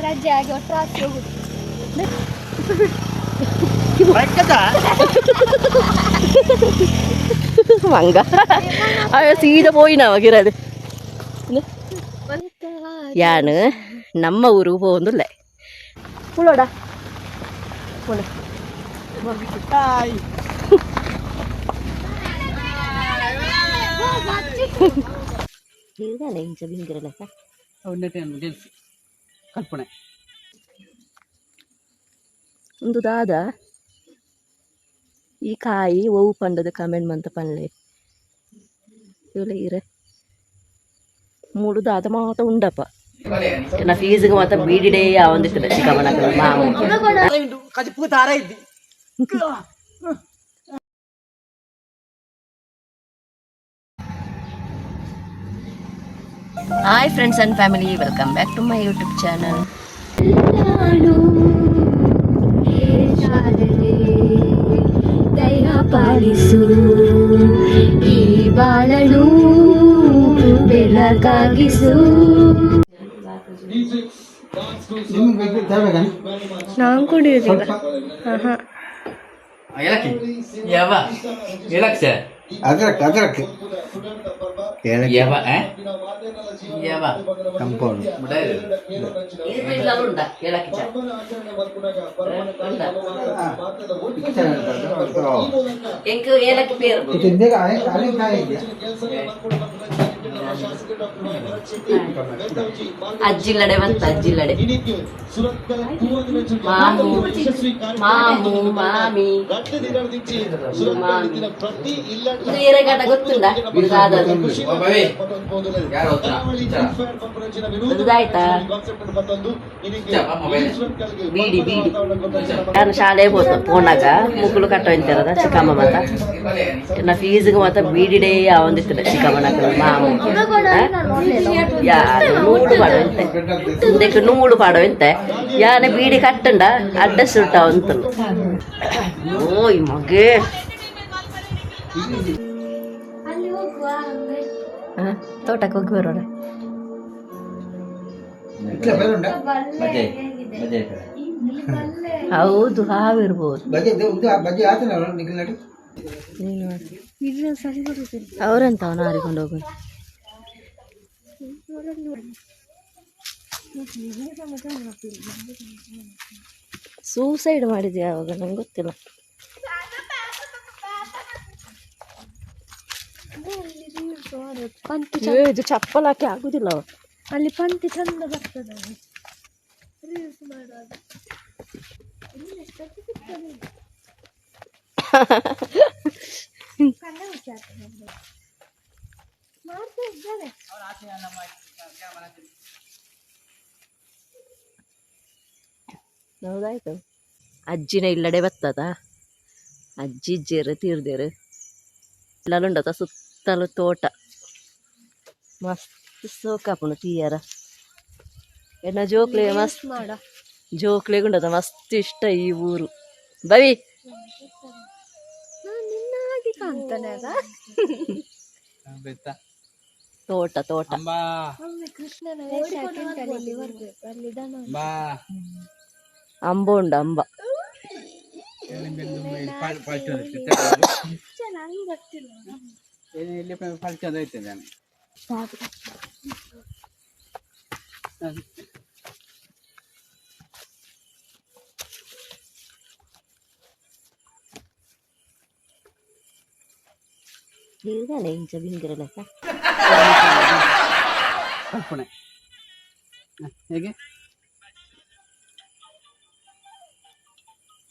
ರಜೆ ಆಗಿ ಒಟ್ಟರಾತ್ರಿ ಹೋಗುದು ಮಂಗ அவன் சீதை போய் நான் வைக்கிறது யானு நம்ம ஊருக்கு போகணும் இல்லை புள்ளோடா புள்ள இதுதான் நெஞ்சதுங்கிறலக்கா ஒன்று டென்ஸ் ಕಲ್ಪನೆ. ಒಂದು ದಾದ ಈ ಕಾಯಿ ಓವು ಪಂಡದ ಕಮೆಂಟ್ ಮಂತ ಪನ್ಲೆ. ಇವಳೆ ಇರೆ. ಮೂಡು ದಾದ ಮಾತ ಉಂಡಪ್ಪ. ನಾ ಫೀಸ್ಗೆ ಮಾತ್ರ ಬೀಡಿಡೇ ಯಾವಂದಿತ್ತು ಚಿಕ್ಕಮ್ಮನ ಮಾವು ಕದಿಪ್ಪು ತಾರ ಇದ್ದಿ. Hi friends and family welcome back to my YouTube channel ಪಾಲಿಸು ಈ ಬಾಳಲು ಬೆಳಕಾಗಿಸು ನಾನು ಕುಡಿಯೋದಿಲ್ಲ. ಹಾಂ ಹಾಂ ಅದ್ರಕ್ಕೆ ಅದ್ರಕ್ಕೆ. కంపౌండ్ ఇంక ఏలకి పేరు ಅಜ್ಜಿಲ್ಲಡೆ ಬಂತ ಅಜ್ಜಿಲ್ಲಡೆ ಮಾಮು ಮಾಮು ಮಾಮಿ ಮಾಮಿ ಇದು ಏರೆಗಾಟ ಗೊತ್ತುಂಡ ಇದಾದದು ಯಾರು ಅದಾಯ್ತಾ ಬೀಡಿ ಬೀಡಿ ನಾನು ಶಾಲೆಗೆ ಹೋದ ಫೋನಾಗ ಮುಕ್ಕಳು ಕಟ್ಟೋ ಅಂತಾರದ ಚಿಕ್ಕಮ್ಮ ಮತ್ತ ನಾ ಫೀಸ್ಗೆ ಮಾತ್ರ ಬೀಡಿಡೇ ಒಂದಿತ್ತು ಚಿಕ್ಕಮ್ಮನಕ ಮಾಮು ನೂಡು ಪಾಡವಂತೆ ಇಂದಕ್ಕೆ ನೂಡು ಪಾಡವಂತೆ ಯಾನೆ ಬೀಡಿ ಕಟ್ಟಂಡ ಅಡ್ಡ ಸುಟ್ಟ ಅಂತ ಓಯ್ ಮಗೇ ತೋಟಕ್ಕೆ ಹೋಗಿ ಬರೋಣ ಹೌದು ಹಾವಿರ್ಬೋದು ಬಜೆ ಬಜೆ ಹಾರಿಕೊಂಡು ನಿಖಿಲ್ ಸೂಸೈಡ್ ಮಾಡಿದ್ಯಾ ಯಾವಾಗ ನಂಗೆ ಗೊತ್ತಿಲ್ಲ. ಪಂತಿ ಇದು ಚಪ್ಪಲ್ ಹಾಕಿ ಆಗುದಿಲ್ಲ ಅವ ಅಲ್ಲಿ ಪಂತಿ ಚಂದ ಬರ್ತದೆ ರೀಲ್ಸ್ ಮಾಡುವಾಗ. ಮಾಡ್ತಾ ಇದ್ದಾಳೆ ಹೌದಾಯ್ತು. ಅಜ್ಜಿನ ಇಲ್ಲಡೆ ಬತ್ತದ? ಅಜ್ಜಿ ಇಜ್ಜಿರು ತೀರ್ದೇರು. ಇಲ್ಲುಂಡತ ಸುತ್ತಲೂ ತೋಟ. ಮಸ್ತ್ ಸೋಕಾಪುಣ ತೀಯರ. ಎನ್ನ ಜೋಕ್ಲೆ ಮಸ್ತ್ ಮಾಡ. ಜೋಕ್ಲೆ ಗುಂಡದ ಮಸ್ತ್ ಇಷ್ಟ ಈ ಊರು. ಬವಿ. ಕಾಣ್ತಾನೆ ಅದ ತೋಟ ತೋಟ ಅಂಬಾ ಒಮ್ಮೆ ಕೃಷ್ಣನ ವೇಷ ಹಾಕಿಂಟಲ್ಲಿ ಇಲ್ಲಿ ಕಲ್ಪನೆ ಹೇಗೆ?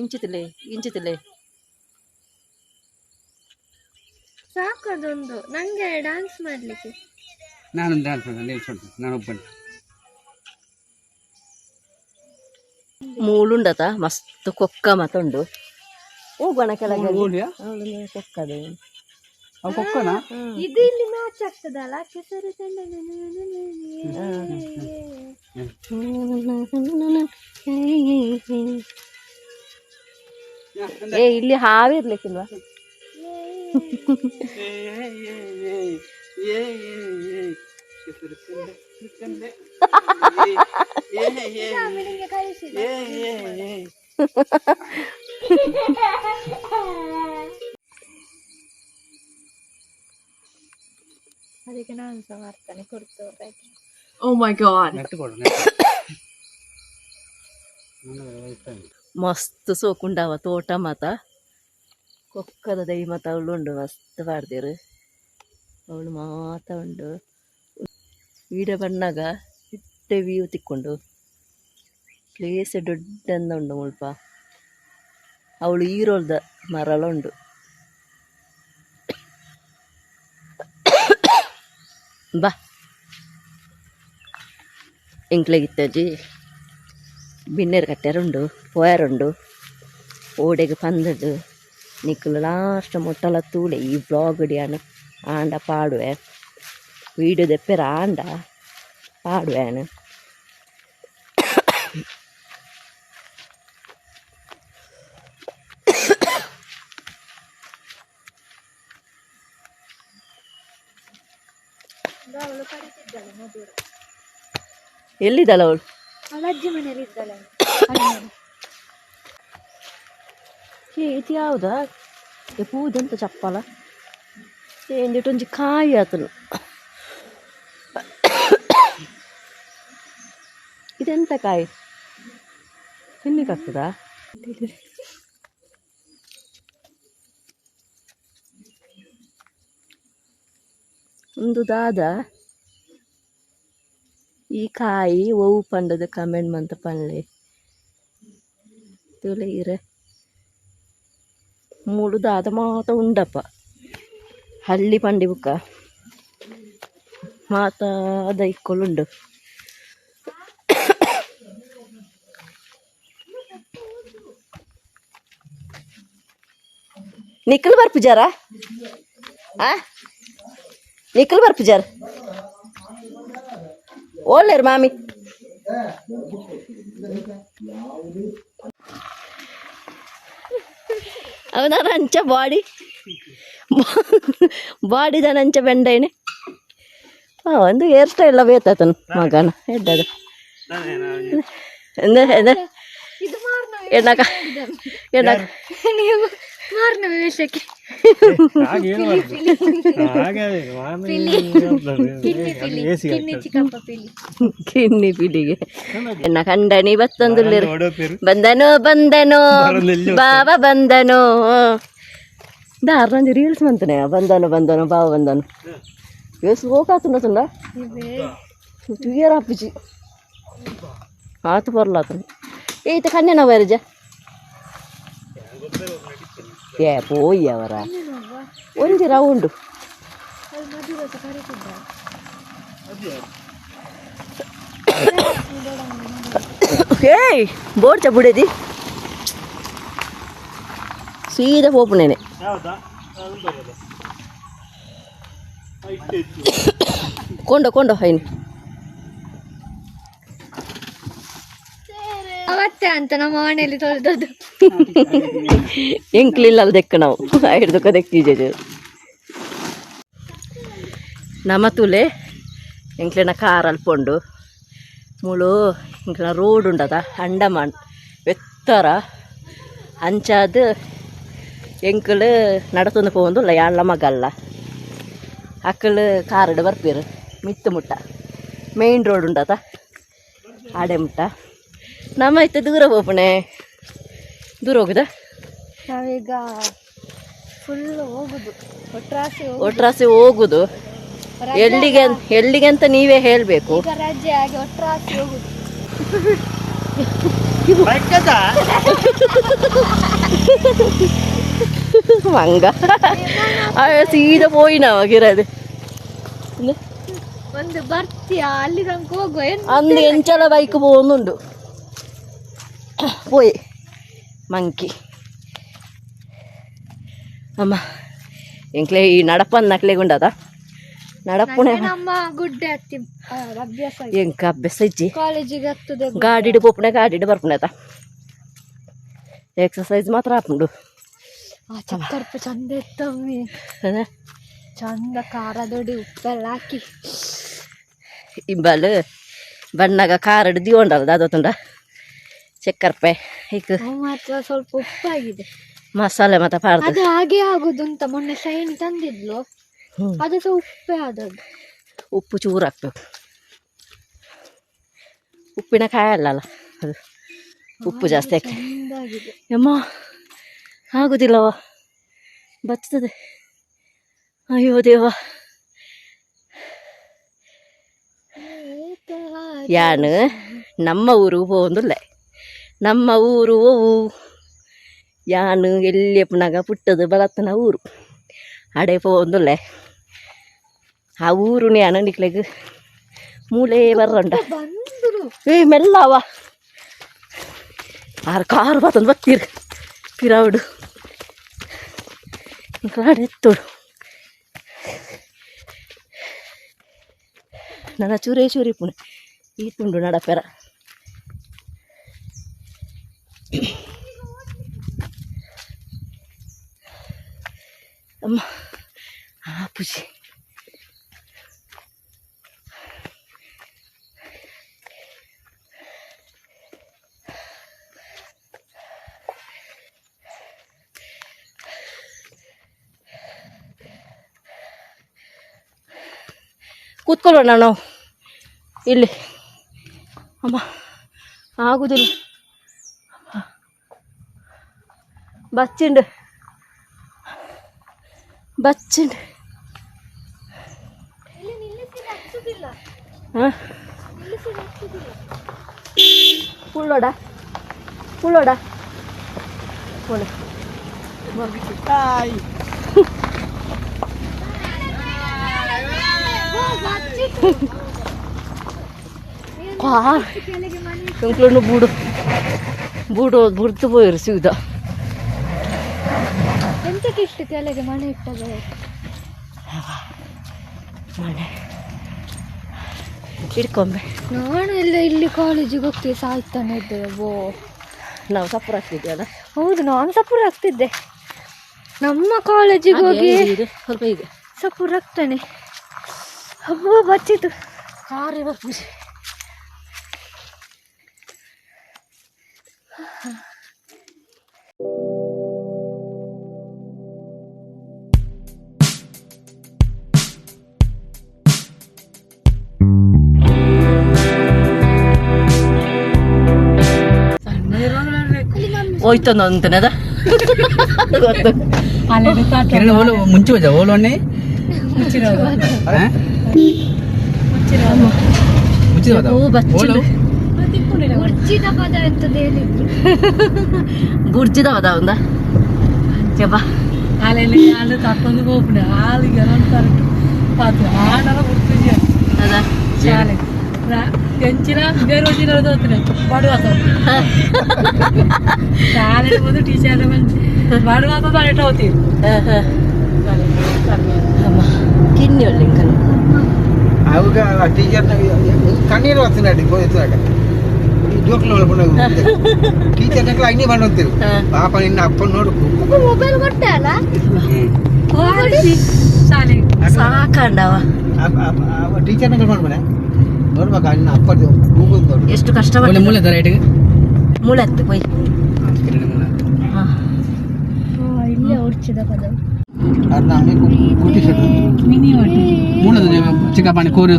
ಇಂಚಿತಿಲೆ ಇಂಚಿತಿಲೆ. ಸಾಕು ಅದೊಂದು. ನಂಗೆ ಡ್ಯಾನ್ಸ್ ಮಾಡ್ಲಿಕ್ಕೆ. ನಾನು ಡ್ಯಾನ್ಸ್ ಮಾಡ್ತೀನಿ. ನಿಲ್ಸೊಳ್ತೀನಿ ನಾನು ಒಬ್ಬನೇ. ಮೂಳುಂಡತ ಮಸ್ತ್ ಕೊಕ್ಕ ಮತ್ತೊಂಡು ಹೋಗೋಣ ಕೆಳಗೆ. ಕೊಕ್ಕದು. ಅವು ಕೊಕ್ಕನ ಇದು ಇಲ್ಲಿ ಮ್ಯಾಚ್ ಆಗ್ತದಲ್ಲ ಕೆಸರು ಏ ಇಲ್ಲಿ ಹಾವಿರ್ಲಿಕ್ಕಿಲ್ವಾ ಅದಕ್ಕೆ ನಾನು ಸಹ ಮಾಡ್ತಾನೆ ಕೊಡ್ತು ಓ ಮೈ ಗಾಡ್ ನೆಟ್ಟು ಕೊಡು ಮಸ್ತ್ ಸೋಕುಂಡವ ತೋಟ ಮಾತ. ಕೊಕ್ಕದ ದೈ ಮಾತ ಅವಳು ಉಂಡು ಮಸ್ತ್ ಪಾಡ್ದೇರು. ಅವಳು ಮಾತ ಉಂಡು. ಈಡ ಬಣ್ಣಾಗ ಇಟ್ಟೆ ವ್ಯೂ ತಿಕ್ಕೊಂಡು. ಪ್ಲೇಸ್ ದೊಡ್ಡಂದ ಉಂಡು ಮುಲ್ಪ. ಅವಳು ಈರೋಲ್ದ ಮರಳ ಬಾ. ಎಂಕ್ಲೆಗಿತ್ತಜ್ಜಿ. ಬಿನ್ನೆರ್ ಕಟ್ಟೆರುಂಡು ಪೋಯರುಂಡು ಓಡೆಗೆ ಪಂದಡು ನಿಕ್ಕಲು ಲಾಸ್ಟ್ ಮುಟ್ಟಲ ತೂಡೆ ಈ ಬ್ಲಾಗ್ ಡಿಯಾನ ಆಂಡ ಪಾಡುವೆ. ವೀಡಿಯೋ ದೆಪ್ಪೆರ ಆಂಡ ಪಾಡುವೆನು. ಎಲ್ಲಿದ್ದಲ್ಲ ಅವಳು? ಅಜ್ಜಿ ಮನೇಲಿ ಇದ್ದಾಳೆ. ಏ ಇದು ಯಾವುದಾ? ಏ ಪೂದೆಂತ ಚಪ್ಪಲ? ಏಂದಿಟ್ಟು ಒಂಜಿ ಕಾಯಿ ಆತನು. ಇದೆಂತ ಕಾಯಿ? ತಿನ್ಲಿಕ್ಕಾಗ್ತದಾ ಒಂದು ದಾದ. ಈ ಕಾಯಿ ಒವು ಪಂಡದ ಕಮೆಂಟ್ ಮಂತ ಪನ್ಲೆ. ತುಲೆ ಇರೆ. ಮೂಡು ದಾದ ಮಾತ ಉಂಡಪ್ಪ ಹಳ್ಳಿ ಪಂಡಿ ಬುಕ್ಕ. ಮಾತ ಅದ ಇಕ್ಕೊಳ್ಳುಂಡು ನಿಖಲ್ ಬರ್ಪುಜಾರ ಆ? ನಿಖಲ್ ಬರ್ಪುಜಾರ ಓಳ್ಳೇರು ಮಾಮಿ ಅವನ ಅಂಚ ಬಾಡಿ ಬಾಡಿದ ನಂಚ ಬೆಂಡೇನೆ ಆ ಒಂದು ಹೇರ್ ಸ್ಟೈಲ್ ಬೇತಾತನು ಮಗನ ಎಡ್ಡದ ಎಂದ ಎಂದ ಎಣ್ಣಕ ಎಣ್ಣಕ ನೀವು ಮಾರ್ನ ವೇಷಕ್ಕೆ. ಕಿನ್ನಿ ಪಿಲಿಗೆ. ಎನ್ನ ಕಂಡನಿ ಬತ್ತೊಂದು ಬಂದನೋ ಬಂದನೋ ಬಾಬಾ ಬಂದನೋ. ದಾರ್ನಂಜಿ ರೀಲ್ಸ್ ಬಂತನೆ ಬಂದನು ಬಂದನು ಬಾವ ಬಂದನು. ಏಸು ಹೋಗಾತುಂಡ ತುಂಡ ತುಯ್ಯರ ಅಪ್ಪಿಜಿ ಆತು ಬರ್ಲಾತನು ಏಯ್ತ ಕನ್ಯನ ವೈರಜ ಏ ಪೋಯಿ ಅವರ. ಒಂದು ರೌಂಡು ಏಯ್ ಬೋರ್ಚ ಬುಡೇದಿ ಸೀದಾ ಹೋಗ್ಬಿಡೇನೆ ಕೊಂಡ ಕೊಂಡ ಹೈನು. ಅವತ್ತೆ ಅಂತ ನಮ್ಮ ಮನೆಯಲ್ಲಿ ತೊಳೆದದ್ದು. ಎಂಕ್ಲಿಲ್ಲ ಅಲ್ಲಿ ದೆಕ್ಕ ನಾವು ಹಿಡ್ದಕ್ಕ ದೆಕ್ಕಿಜೆ ನಮ್ಮ ತುಲೆ ಎಂಕ್ಲೆನ ಕಾರ್ ಅಲ್ಪೊಂಡು ಮುಳು ಎಂಕ್ಲೆನ ರೋಡ್ ಉಂಡದ ಅಂಡಮಾನ್ ಎತ್ತರ ಅಂಚಾದ ಎಂಕಲ್ ನಡತೊಂದು ಪೋಂದು ಯಾಳ್ಲ ಮಗಲ್ಲ ಅಕ್ಕಳು ಕಾರಡು ಬರ್ಪೇರು ಮಿತ್ತು ಮುಟ್ಟ ಮೇಯ್ನ್ ರೋಡ್ ಉಂಡದ ಆಡೆ ಮುಟ್ಟ ನಮ್ಮ ಇತ್ತ ದೂರ ಹೋಪಣೆ ದೂರ ಹೋಗುದಾ ನಾವೀಗ ಫುಲ್ ಹೋಗುದು ಒಟ್ರಾಸಿ ಹೋಗುದು ಒಟ್ರಾಸೆ ಹೋಗುದು ಎಲ್ಲಿಗೆ ಎಲ್ಲಿಗೆ ಅಂತ ನೀವೇ ಹೇಳಬೇಕು ಈಗ ರಜೆ ಆಗಿ ಒಟ್ರಾಸಿ ಹೋಗುದು ಮಂಗ ಅಯ್ಯೋ ಸೀದಾ போய் ಗಿರದು ಒಂದು ಬರ್ತೀಯಾ ಅಲ್ಲಿ ತನಕ ಹೋಗುವ ಏನ್ ಅಂದು ಎಂಚಲ ಬೈಕ್ പോകുന്നുണ്ട് പോയി ಮಂಕಿ ಅಮ್ಮ ಎಂಕ್ಲೆ ಈ ನಡಪನ್ ನಕ್ಲೆಗುಂಡದ ನಡಪುಣೆ ನಮ್ಮ ಗುಡ್ಡೆ ಹತ್ತಿ ಆ, ಅಭ್ಯಾಸ ಎಂಕ ಅಭ್ಯಾಸ ಇಜ್ಜಿ ಕಾಲೇಜಿಗೆ ಹತ್ತುದೆ ಗಾಡಿಡು. ಪೋಪುಣೆ ಗಾಡಿಡು ಬರ್ಪುಣೆತ ಎಕ್ಸಸೈಸ್ ಮಾತ್ರ ಹಾಪುಂಡು ಆ ಚಕ್ಕರ್ಪ ಚಂದ ಇತ್ತಮ್ಮಿ. ಚಂದ ಖಾರ ದೊಡ್ಡಿ ಉಪ್ಪೆಲ್ಲ ಹಾಕಿ. ಇಂಬಲ್ ಬಣ್ಣಗ ಕಾರಡು ದಿಗೊಂಡಲ್ಲ ಅದೊತ್ತುಂಡ ಚಕ್ಕರ್ಪೆ ಅವು ಮಾತ್ರ ಸ್ವಲ್ಪ ಉಪ್ಪಾಗಿದೆ. ಮಸಾಲೆ ಮತ್ತೆ ಪಾಡ್ದು. ಅದು ಹಾಗೆ ಆಗುದು ಅಂತ ಮೊನ್ನೆ ಸೈನ್ ತಂದಿದ್ಲು. ಅದು ಸಹ ಉಪ್ಪೇ ಆದದ್ದು. ಉಪ್ಪು ಚೂರು ಹಾಕ್ಬೇಕು. ಉಪ್ಪಿನಕಾಯಿ ಅಲ್ಲಲ್ಲ ಅದು. ಉಪ್ಪು ಜಾಸ್ತಿ ಹಾಕಿ ಅಮ್ಮ ಆಗುದಿಲ್ಲವ? ಬರ್ತದೆ ಅಯ್ಯೋ ದೇವ. ಯಾನು ನಮ್ಮ ಊರು ಹೋಂದುಲ್ಲ. ನಮ್ಮ ಊರು ಓವು ಯಾನು ಎಲ್ಲಿ ಪುನಗ ಪುಟ್ಟದು ಬಲತ್ತನ ಊರು ಅಡೆ ಪೋಂದುಲ್ಲ ಆ ಊರು ಯಾನು ನಿಕ್ಲೆಗ್ ಮೂಲೆ ಬರ್ರಂಡ ಬಂದ್ರು ಏ ಮೆಲ್ಲವ ಆರು ಕಾರು ಬತ್ತಂದು ಬತ್ತೀರಿ ಪಿರಾವುಡು ಕಾಡು ಎತ್ತೋಡು ನನ್ನ ಚೂರೇ ಚೂರಿ ಪುಣೆ ಈ ತುಂಡು ನಡಪೆರ ಅಮ್ಮ ಆ ಪೂಜೆ ಕೂತ್ಕೊಳ್ಳೋಣ ನಾವು ಇಲ್ಲಿ ಅಮ್ಮ ಆಗುದಿಲ್ಲ ಅಮ್ಮ. ಬಚ್ಚಿಂಡು ಬಚ್ಚಿಂಡು ಹಾಂ ಪುಳ್ಳೋಡ ಪುಳ್ಳೋಡ ಪುಳ್ಳ ಎಂಕ್ಲನ್ನು ಬೂಡು ಬೂಡು ಬುಡ್ತು ಪೋಯಿರು ಸಿಗುದ ಇಷ್ಟು ಕೆಳಗೆ ಮನೆ ಇಟ್ಟದ. ಮನೆ ಹಿಡ್ಕೊಂಬೆ. ನಾನು ಎಲ್ಲ ಇಲ್ಲಿ ಕಾಲೇಜಿಗೆ ಹೋಗ್ತೀವಿ ಸಾಯ್ತಾನೆ ಇದ್ದೇವೆ ಓ ನಾವು ಸಪುರ ಅಲ್ಲ ಹೌದು ನಾನು ಸಪುರ ಆಗ್ತಿದ್ದೆ. ನಮ್ಮ ಕಾಲೇಜಿಗೆ ಹೋಗಿ ಸ್ವಲ್ಪ ಈಗ ಸಪುರ ಆಗ್ತಾನೆ. ಹಬ್ಬ ಬಚ್ಚಿತು. ಕಾರಿ ಪೂಜೆ ಹೋಯ್ತಂದು ಅಂತನದ ಗೊತ್ತು ಕಿರಣ ಓಲು ಮುಂಚೆ ಹೋದ ಓಲು ಅಣ್ಣೆ ಮುಂಚೆ ಹೋದ ಓಲು ಗುರ್ಜಿದ ಹೋದ ಒಂದ ಜಬ ಅಲ್ಲಿ ಅಲ್ಲಿ ತಕ್ಕೊಂಡು ಹೋಗ್ಬಿಡ ಹಾಲಿಗೆ ಅಂತ ಪಾತ್ರ ಆಡಲ್ಲ ಗುರ್ತಿದ್ಯಾ ಅದ ಚಾಲೆ ना त्यांची ना गैररोजी होत नाही वाढू आता शाळेमध्ये टीचर म्हणजे वाढू आता पाणी होतील కిడ్నీ వాళ్ళు ఇంకా అవుగా టీచర్ కన్నీరు వస్తున్నాడు పోతున్నాక జోకులు టీచర్ దగ్గర అన్ని పని వస్తారు పాప నిన్న అప్పుడు నోడు మొబైల్ కొట్టాలా సాకండావా టీచర్ దగ్గర ನೋಡ್ಬೇಕು ಎಷ್ಟು ಕಷ್ಟ ಕಷ್ಟಪಟ್ಟು ಮೂಲೆ ತರ ಇಟ್ಟಿಗೆ ಮುಳತ್ತು ಪೊಯ್ ಕಿರಣ ಮೂಲ ಹಾ. ಇಲ್ಲೇ ಪದ ಅರ್ಧ ಕುಟ್ಟಿ ಸೆಟ್ ಮಿನಿ ಕೋರಿ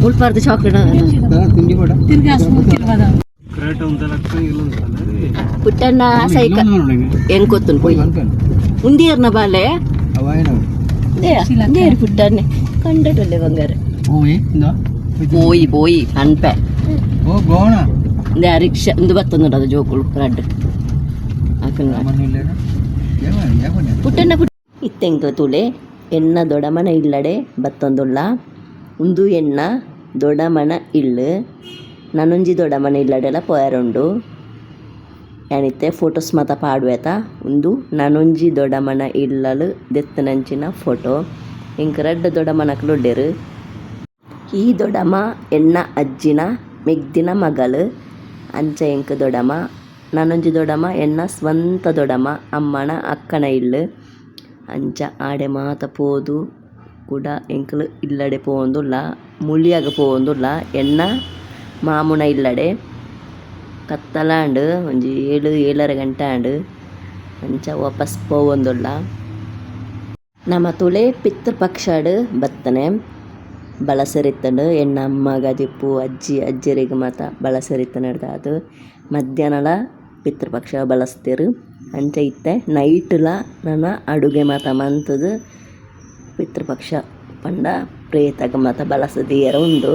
ಮುಲ್ಪಾರ್ದು ಚಾಕ್ಲೇಟ್ ಪುಟ್ಟಣ್ಣ ಸೈಕಲ್ ಹೆಂಗ್ ಕೊತ್ತುನ್ ಪೊಯ್ ಉಂದಿಯರ್ನ ಬಾಲೆ ಅವೇನು ನೇರು ಪುಟ್ಟಣ್ಣೆ ಕಂಡಟೊಲ್ಲೆ ಬಂಗಾರ ಓಯ್ ಇಂದ പോയി പോയി അൻപെ ಓ ಗೋಣ ഇതേ റിക്ഷ എന്ത് പത്തുന്നുണ്ട് അത് ജോക്കുളു റെഡ് ആക്കുന്ന ಮನೆಯಲ್ಲಿ ಯಾವನ ಪುಟ್ಟಣ್ಣ ಪುಟ್ಟ ಇತ್ತೆಂಕ ತುಳೆ ಎಣ್ಣ ದೊಡಮನ ಇಲ್ಲಡೆ ಬತ್ತೊಂದುಳ್ಳ ಉಂದು ಎಣ್ಣ ದೊಡಮನ ಇಳ್ಳು ನನೊಂಜಿ ದೊಡಮನ ಇಲ್ಲಡೆಲ ಪೋಯರುಂಡು ಯಾನಿತ್ತೆ ಫೋಟೋಸ್ ಮಾತ ಪಾಡುವೆತ ಉಂದು ನನೊಂಜಿ ದೊಡಮನ ಇಲ್ಲಲು ದೆತ್ತನಂಚಿನ ಫೋಟೋ. ಇಂಕ ರಡ್ಡ್ ದೊಡಮನಕ್ಲು ಉಡ್ಡೆರು ಈ ದೊಡಮ ಎಣ್ಣ ಅಜ್ಜಿನ ಮೆಗ್ದಿನ ಮಗಳು. ಅಂಚ ಎಂಕ ದೊಡಮ ನನೊಂಜಿ ದೊಡಮ ಎಣ್ಣ ಸ್ವಂತ ದೊಡಮ ಅಮ್ಮನ ಅಕ್ಕನ ಇಲ್ಲು. ಅಂಚ ಆಡೆ ಮಾತ ಪೋದು ಕೂಡ ಎಂಕಲು ಇಲ್ಲಡೆ ಪೋವೊಂದುಲ್ಲ ಮುಳಿಯಾಗ ಪೋವೊಂದುಲ್ಲ. ಎನ್ನ ಮಾಮುನ ಇಲ್ಲಡೆ. ಕತ್ತಲಾಂಡ್, ಒಂಜಿ ಏಳು, ಏಳರ ಗಂಟೆ ಆಂಡ್ ಅಂಚ ವಾಪಸ್ ಪೋವೊಂದುಲ್ಲ ನಮ್ಮ ತುಳೆ ಪಿತೃಪಕ್ಷಡ್ ಬತ್ತನೆ, ಬಳಸರಿತ್ತಂಡು ಎಣ್ಣ ಅಮ್ಮ ದಿಪ್ಪು ಅಜ್ಜಿ, ಅಜ್ಜರಿಗೆ ಮಾತ ಬಳಸರಿತ್ತನಡ್ದ ಅದು. ಮಧ್ಯಾಹ್ನಲ ಪಿತೃಪಕ್ಷ ಬಳಸ್ತೀರು. ಅಂಚ ಇತ್ತೆ, ನೈಟ್ಲ ನನ್ನ ಅಡುಗೆ ಮಾತ ಮಂತದು, ಪಿತೃಪಕ್ಷ ಪಂಡ ಪ್ರೇತಗ ಮಾತ ಬಳಸದಿಯರ ಉಂಡು